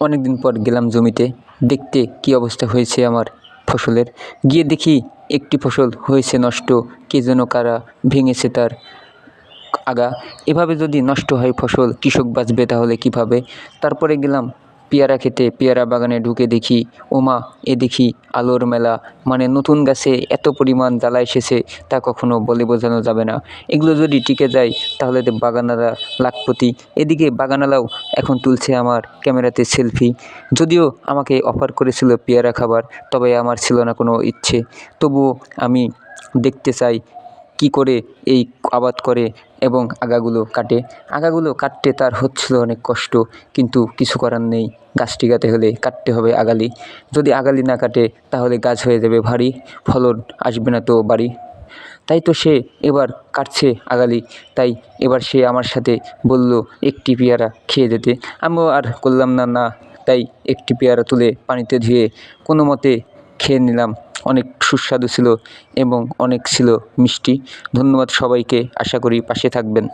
অনেক দিন পর গেলাম জমিতে। দেখতে কি অবস্থা হয়েছে আমার ফসলের? গিয়ে দেখি একটি ফসল হয়েছে নষ্ট। কে যেন কারা ভেঙেছে তার আগা। এভাবে যদি নষ্ট হয় ফসল, কৃষক বাঁচবে তাহলে কীভাবে? তারপরে গেলাম পেয়ারা খেতে পেয়ারা বাগানে ঢুকে দেখি, ওমা, এ দেখি আলোর মেলা। মানে নতুন গাছে এত পরিমাণ জ্বালা এসেছে, তা কখনো বলে বোঝানো যাবে না। এগুলো যদি টিকে যায়, তাহলে তো বাগানারা লাখপতি। এদিকে বাগানালাও এখন তুলছে আমার ক্যামেরাতে সেলফি। যদিও আমাকে অফার করেছিল পেয়ারা খাবার, তবে আমার ছিল না কোনো ইচ্ছে। তবুও আমি দেখতে চাই কী করে এই আবাদ করে এবং আগাগুলো কাটে? আগাগুলো কাটতে তার হচ্ছিল অনেক কষ্ট, কিন্তু কিছু করার নেই। গাছ টিকাতে হলে কাটতে হবে আগালি। যদি আগালি না কাটে, তাহলে গাছ হয়ে যাবে ভারী, ফলন আসবে না তো বাড়ি। তাই তো সে এবার কাটছে আগালি। তাই এবার সে আমার সাথে বলল, একটি পেয়ারা খেয়ে যেতে। আমিও আর করলাম না না। তাই একটি পেয়ারা তুলে পানিতে ধুয়ে কোনো মতে খেয়ে নিলাম। অনেক সুস্বাদু ছিল এবং অনেক ছিল মিষ্টি। ধন্যবাদ সবাইকে। আশা করি পাশে থাকবেন।